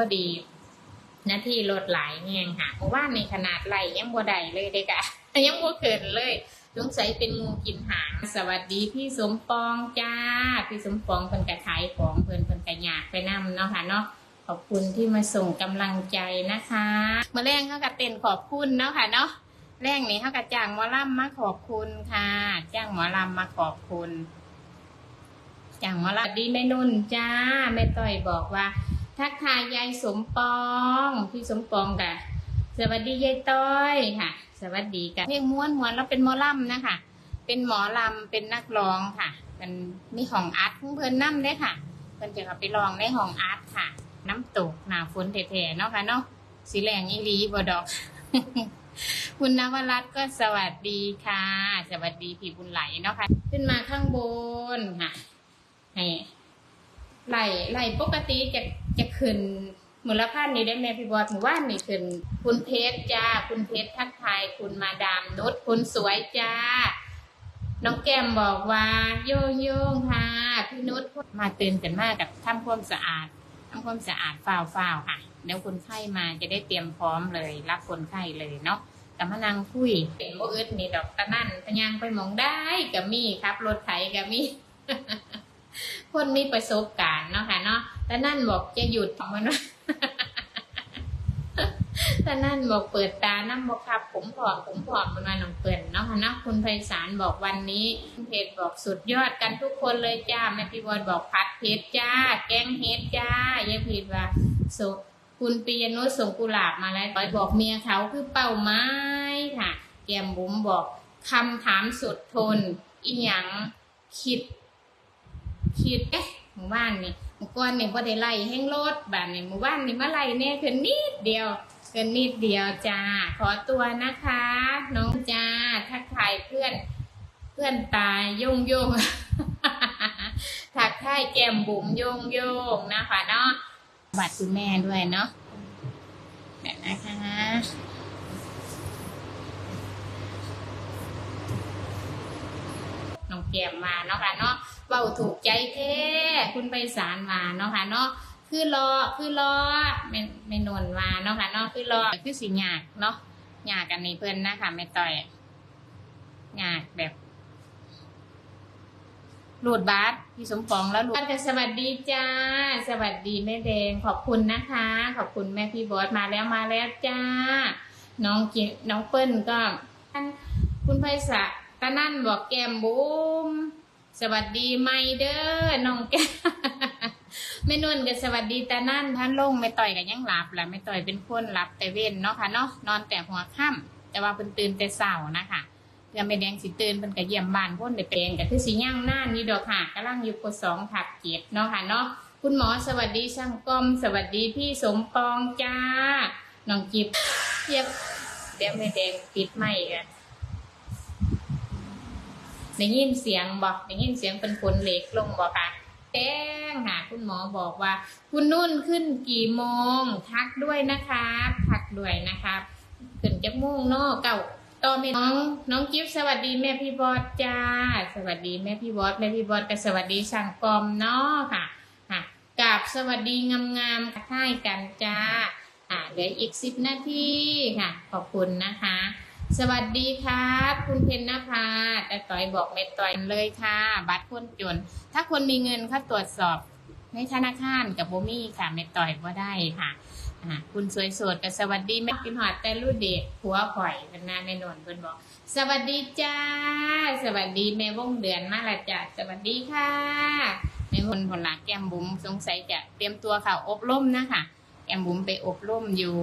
อดีหน้าที่รถหลายแหงค่ะเพราะว่าในขนาดไหลยังบ่ได้เลยเด็กอะยังบ่เกินเลยสงสัยเป็นงูกินหาง สวัสดีพี่สมปองจ้า พี่สมปองเพิ่นกระขายของเพิ่นเพิ่นกระยากไปนำเนาะค่ะเนาะขอบคุณที่มาส่งกำลังใจนะคะมื่อแรงเขาก็เต้นขอบคุณเนาะค่ะเนาะแรงนี้เขาก็จ้างหมอลำมาขอบคุณค่ะจ้างหมอลำมาขอบคุณจ้างหมอลำสวัสดีแม่นุ่นจ้าแม่ต้อยบอกว่า ทักทายยายสมปองพี่สมปองกะสวัสดียายต้อยค่ะ สวัสดีกันเพลงม้วนม้วนแล้วเป็นหมอลำนะคะ เป็นหมอลำเป็นนักร้องค่ะ มันมีห้องอาร์ตเพิ่นนั่ได้ค่ะเพิ่นจะเอาไปลองในห้องอาร์ตค่ะ น้ำตกหนาฝนแท้ๆเนาะค่ะเนาะสีแรงอีหลีบอดอก คุณนวรัตน์ก็สวัสดีค่ะ สวัสดีพี่บุญไหลเนาะค่ะ ขึ้นมาข้างบนค่ะให้ ไหลไหลปกติจะจะขึ้นมูลค่านี้ได้แม่พี่บอสหมู่บ้านนี่ขึ้น คุณเพชรจ้า คุณเพชรทักทายคุณมาดามนุชคุณสวยจ้า น้องแก้มบอกว่า โยงโยงค่ะพี่นุชมาตื่นกันมากกับทำความสะอาดทำความสะอาดฝ้าวฝ้าวค่ะเดี๋ยวคนไข้มาจะได้เตรียมพร้อมเลย รับคนไข้เลยเนาะกับมานั่งคุยเป็นโมอึดนี่ดอกตะนั่นพยังไปมองได้กับมี่ครับ รถไถกับมี่คนมีประสบการณ์ เนาะค่ะเนาะแต่นั่นบอกจะหยุดมันว่าแต่นั่นบอกเปิดตาน้ำบอกครับผมผอมผมผอมมันมาหนองเปิ่นเนาะค่ะเนาะคุณไพศาลบอกวันนี้เพจบอกสุดยอดกันทุกคนเลยจ้าแม่พี่บอลบอกพัดเพชรจ้า แกงเฮดจ้ายายพีดว่าสุคุณปียนุชส่งกุหลาบมาแล้วบอยบอกเมียเขาคือเป้าไม้ค่ะแกมบุ๋มบอกคำถามสุดทนอีหยังคิด คิดเอ๊ะ หมู่บ้านนี่หมู่ก้อนนี่บ่ได้ไล่แห้งโรถบ้านนี่หมู่บ้านนี่มาไล่แน่คือนิดเดียวคือนิดเดียวจ้าขอตัวนะคะ น้องจ้าทักทายเพื่อน เพื่อนตายโยงโยงทักทายแก้มบุ๋มโยงโยงนะคะเนาะบัตรคุณแม่ด้วยเนาะเดี๋ยวนะคะ น้องแก้มมาเนาะค่ะเนาะเบาถูกใจแท้คุณไปสารมาเนาะค่ะเนาะคือรอคือรอไม่ไม่นวนมาเนาะค่ะเนาะคือรอคือสิยากเนาะหยากกันในเพื่อนนะคะไม่ต่อยหยากแบบหลุดบาสพี่สมปองแล้วหลุดก็สวัสดีจ้า สวัสดีแม่แดงขอบคุณนะคะ ขอบคุณแม่พี่บอสมาแล้วมาแล้วจ้า น้องจิน้องเปิ้ลก็คุณไพศาล ตานั่นบอกแก้มบุ้มสวัสดีไม่เด้อน้องแก้มแม่นุ่นก็สวัสดีตานั่นท่านลงไม่ต่อยกันยังหลับแหละไม่ต่อยเป็นคนหลับแต่เว้นเนาะค่ะเนาะนอนแต่หัวค่ำแต่ว่าเพิ่นตื่นแต่เช้านะคะเพื่อไม่แดงสิตื่นเพิ่นก็เยี่ยมบ้านพ่นได้แปลงก็คือสิย่างหน้านี่ดอกค่ะกำลังอยู่ปสองถักเจ็ดเนาะค่ะเนาะคุณหมอสวัสดีช่างกอม สวัสดีพี่สมปองจ้าน้องจิบเทียบเดี๋ยวแม่แดงปิดไม่กัน ได้ยินเสียงบอกได้ยินเสียงเป็นฝนเหล็กลงบอกค่ะแจ้งค่ะคุณหมอบอกว่า คุณนุ่นขึ้นกี่โมง ทักด้วยนะครับทักด้วยนะครับขึ้นจากโมงเนาะเก่าต่อแม่น้องน้องกิฟสวัสดีแม่พี่บอสจ้า สวัสดีแม่พี่บอสแม่พี่บอสก็สวัสดีช่างกอมเนาะค่ะค่ะกับสวัสดีงามๆค่ายกันจ้าอ่าเหลืออีกสิบนาทีค่ะ ขอบคุณนะคะ สวัสดีครับ คุณเพญนภาแต่ต่อยบอกเม็ดต่อยเลยค่ะ บัตรคนจน ถ้าคนมีเงินเขาตรวจสอบในธนาคารกับโบมี่ค่ะเม็ดต่อยก็ได้ค่ะคุณสวยสดกับสวัสดีแม่กินหอดแต่รุ่นเด็กผัวข่อยเป็นนาแม่นวลเพิ่นบอก สวัสดีจ้า สวัสดีแม่วงเดือนมาละจ้ะสวัสดีค่ะแม่คนผลลักแก้มบุ๋มสงสัยจะเตรียมตัวเข่าอบรมนะคะแก้มบุ๋มไปอบรมอยู่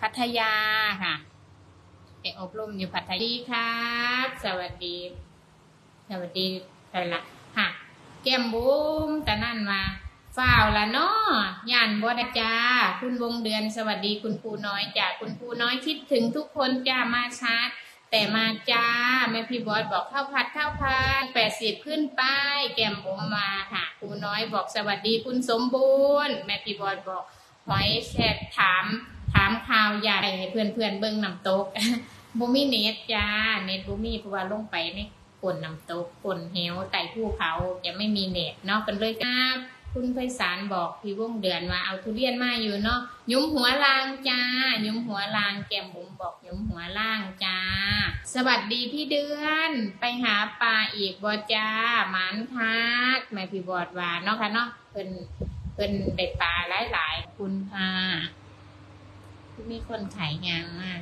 พัทยาค่ะ ไปอบรมอยู่พัทยาดีครับ สวัสดี สวัสดีใครละค่ะ แก้มบุ้มแต่นั่นมาฝ้าวละเนาะย่านบัวจ้า คุณวงเดือนสวัสดีคุณครูน้อยจ้าคุณครูน้อยคิดถึงทุกคนจ้ามาชาร์จแต่มาจ้าแม่พี่บอสบอกข้าวผัดข้าวผัดแปดสิบขึ้นไปแก้มบุ้มมาค่ะครูน้อยบอกสวัสดีคุณสมบูรณ์ แม่พี่บอสบอกหอยแชทถาม ถามข่าวใหญ่ให้เพื่อนเพื่อนเบิ้งน้ำตกบูมี่เน็ตจ้าเน็ตบูมี่เพราะว่าลงไปในกลนน้ำตกกลนเหวไต่ภูเขาจะไม่มีเน็ตเนาะกันเลยครับคุณไพศาลบอกพี่วงเดือนว่าเอาทุเรียนมาอยู่เนาะยุ้มหัวลางจ้า ยุ้มหัวลางแก้มบุ๋มบอกยุ้มหัวล่างจ้า สวัสดีพี่เดือนไปหาปลาอีกบ่จ้าหมันคักแม่พี่บอดว่าเนาะค่ะเนาะเพิ่นเพิ่นได้ปลาหลายๆคุณค่ะ มีคนขายงานมาก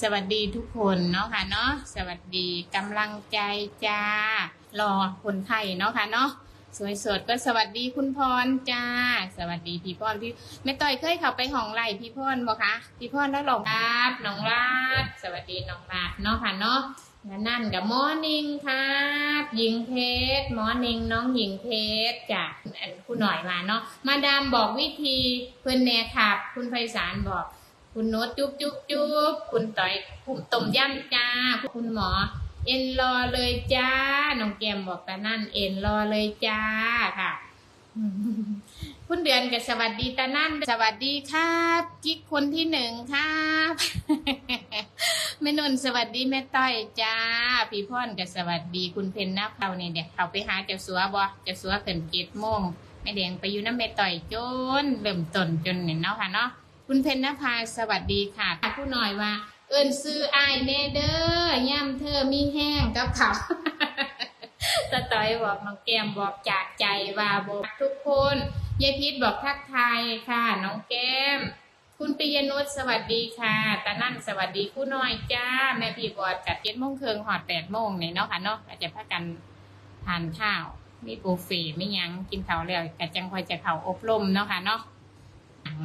สวัสดีทุกคนเนาะค่ะเนาะสวัสดีกำลังใจจ้ารอคนไข้เนาะค่ะเนาะสวยสดก็สวัสดีคุณพรจ้า สวัสดีพี่พรพี่แม่ต่อยเคยเข้าไปห้องไล่พี่พรบ่คะพี่พรแล้วหลงรับน้องราดสวัสดีน้องราดเนาะค่ะเนาะและนั่นกับมอร์นิ่งครับหญิงเพชรมอร์นิ่งน้องหญิงเพชรจ้ะอันคุณหน่อยมาเนาะมาดามบอกวิธีเพื่อนแน่ขับคุณไพศาลบอก คุณโน้ตจุ๊บจุ๊บจุ๊บคุณต่อยผมต้มยำจ้า คุณหมอ เอ็นรอเลยจ้า น้องแกมบอกกันนั่น เอ็นรอเลยจ้าค่ะ คุณเดือนกับสวัสดีตานั่น สวัสดีครับกิ๊กคนที่หนึ่งครับแม่นนสวัสดีแม่ต้อยจ้า พี่พ่อนกับสวัสดีคุณเพนนับเขาเนี่ยเดี๋ยวเขาไปหาเจ้าสัวบ่เจ้าสัวเกินเจ็ดโมงแม่แดงไปอยู่น้ำแม่ต้อยจนเริ่มต้นจนเนี่ยเนาะค่ะเนาะ คุณเพญนภาสวัสดีค่ะผู้หน่อยว่า เอินซื้อไอเนเดอร์ย่ำเธอมีแห้งกับเขาตาต้อยบอกน้องแก้มบอกจากใจว่าบอกทุกคนยายพิษบอกทักทายค่ะ น้องแก้ม คุณปิยนุชสวัสดีค่ะตานั่นสวัสดีผู้น้อยจ้า แม่พี่บอดกัดเจ็ดโมงเครึ่งหอดแปดโมงเนี่ยเนาะค่ะเนาะอาจจะพากันทานข้าว มีบุฟเฟ่ไม่ยังกินข้าวแล้วกะจังคอยจะเขาอบรมเนาะค่ะเนาะ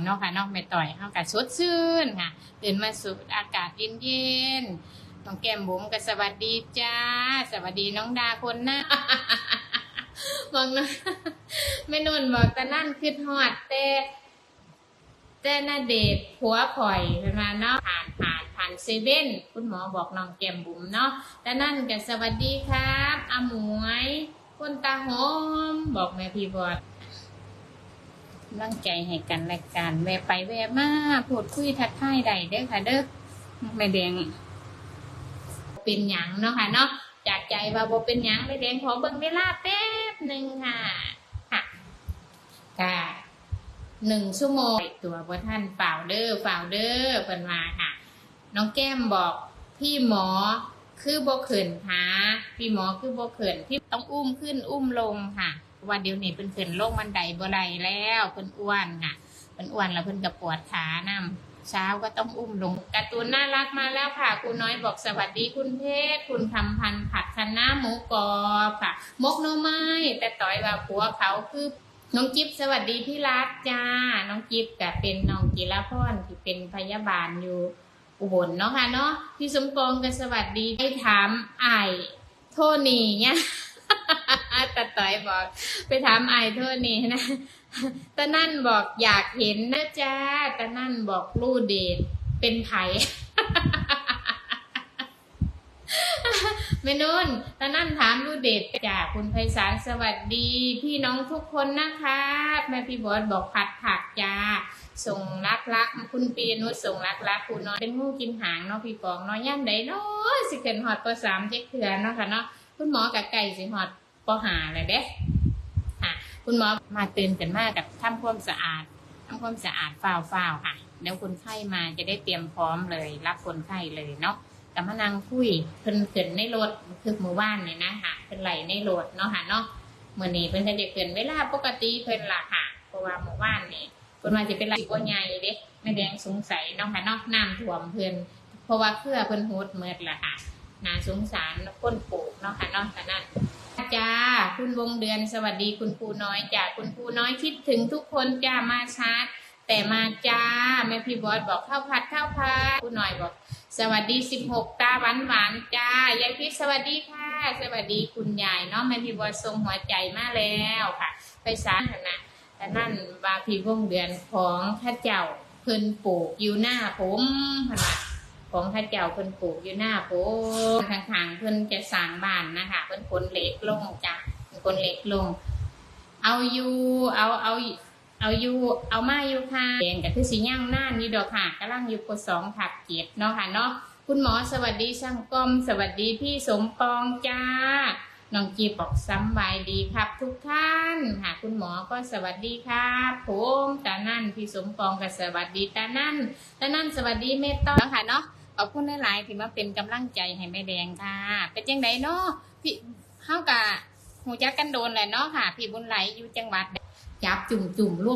เนาะค่ะนาะไม่ต่อยเข้ากับสดชื่นค่ะตื่นมาสูดอากาศเย็นๆน้องแก้มบุ๋มก็สวัสดีจ้า สวัสดีน้องดาคนหน้าบอกนะแม่นุ่นบอกแต่นั่นคือฮอดแต่แต่นาเดชผัวข่อยเป็นมาเนาะผ่านผ่านผ่านเซเว่นคุณหมอบอกน้องแก้มบุ๋มเนาะแต่นั่นก็สวัสดีครับอาหมวยคนตาหอมบอกแม่พี่บอด กำลังใจให้กันและกันแวะไปแวะมาพูดคุยทักทายใดเด้อค่ะ เด้อแม่แดงเป็นหยังเนาะค่ะเนาะจากใจว่าบ่เป็นหยังแม่แดงขอเบิ่งเวลาแป๊บหนึ่งค่ะค่ะค่ะหนึ่งชั่วโมงตัวบ่ท่านฝ่าวเด้อฝ่าวเด้อเพิ่นมาค่ะ น้องแก้มบอกพี่หมอ คือบ่เขินค่ะพี่หมอคือบ่เขินพี่ต้องอุ้มขึ้นอุ้มลงค่ะว่าเดี๋ยวนี้เพิ่นขึ้นลงบันไดบ่ไดแล้วเพิ่นอ้วนค่ะเพิ่นอ้วนแล้วเพิ่นก็ปวดขานํเช้าก็ต้องอุ้มลงการ์ตูนน่ารักมาแล้วค่ะคุณน้อยบอกสวัสดีคุณเพชรคุณทำพันธ์ผัดคะน้าหมูกรอบค่ะ มกหน่อไม้แต่ต่อยว่าผัวเขาคือน้องจิ๊บสวัสดีพี่รักจ้า น้องจิ๊บก็เป็นน้องจิรพรที่เป็นพยาบาลอยู่ อุบลเนาะค่ะเนาะพี่สมปองก็สวัสดีไปถามไอ้โทนี่เนี่ยตาต่อยบอก ไปถามไอ้โทนี่นะตานั่นบอกอยากเห็นนะจ้าตานั่นบอกลู่เดชเป็นไผ่ ไม่นุ่นตานั่นถามลู่เดทจากคุณไพศาลสวัสดี พี่น้องทุกคนนะคะแม่พี่บอสบอกผัดผักจ้าส่งรักรักคุณปีนุชส่งรักรักคุณน้อยเป็นงูกินหางเนาะพี่ปองเนาะย่ำใดเนาะสิเกินหอดปสามเจ๊กเถื่อนเนาะค่ะเนาะคุณหมอกับไก่สิหอดปหาเลยเด้ค่ะคุณหมอมาตื่นกันมากกับทำความสะอาดทำความสะอาดฝ้าวฝ้าวค่ะเดี๋ยวคนไข้มาจะได้เตรียมพร้อมเลย รับคนไข้เลยเนาะ กับมานั่งคุยเพิ่นเกินในรถคือหมู่บ้านเนี่ยนะค่ะเพิ่นไหลในรถเนาะค่ะเนาะเมื่อนี้เพิ่นก็จะเกินเวลาปกติเพิ่นล่ะค่ะเพราะว่าหมู่บ้านนี่เพิ่นว่าจะเป็นไรกว่ใหญ่เด้แม่แดงสงสัยเนาะค่ะเนาะน้ำท่วมเพิ่นเพราะว่าเครือเพิ่นโหดเมิดล่ะค่ะน่าสงสารคนปลูกเนาะค่ะเนาะแต่นั้นจ้าคุณวงเดือนสวัสดีคุณครูน้อยจ้าคุณครูน้อยคิดถึงทุกคนจ้ามาช้าแต่มาจ้าแม่พี่บอสบอกข้าวผัดข้าวผัดครูน้อยบอก สวัสดีสิบหกตาหวานหวานจ้ายายพิษสวัสดีค่ะ สวัสดีคุณยายเนาะแม่พี่บอสส่งหัวใจมาแล้วค่ะ ไปสารณะแต่นั่นว่าพี่วงเดือนของข้าเจ้าเพิ่นปลูกอยู่หน้าผมนะของข้าเจ้าเพิ่นปลูกอยู่หน้าโพข้างๆเพิ่นจะสร้างบ้านนะคะเพิ่นขนเหล็กลงจ้ะเพิ่นขนเหล็กลง เอาอยู่เอาเอา เอาอยู่เอามาอยู่ค่ะแดงกับที่สีย่างน้านี่ดอกค่ะกำลังอยู่ปสองถักเจ็ดเนาะค่ะเนาะคุณหมอสวัสดีช่างกอมสวัสดีพี่สมปองจ้าน้องจีบอกสำบายดีครับ ทุกท่านค่ะคุณหมอก็สวัสดีครับผมตานั่นพี่สมปองก็สวัสดีตานั่นตานั่นสวัสดีเมตต้อค่ะเนาะขอบคุณหลายๆที่มาเป็นกำลังใจให้แม่แดงค่ะ เป็นจังไดเนาะพี่เฮากะหูจักกันโดนแหละเนาะค่ะ พี่บุญไหลอยู่จังหวัดจับจุ่มจุ่มร่วม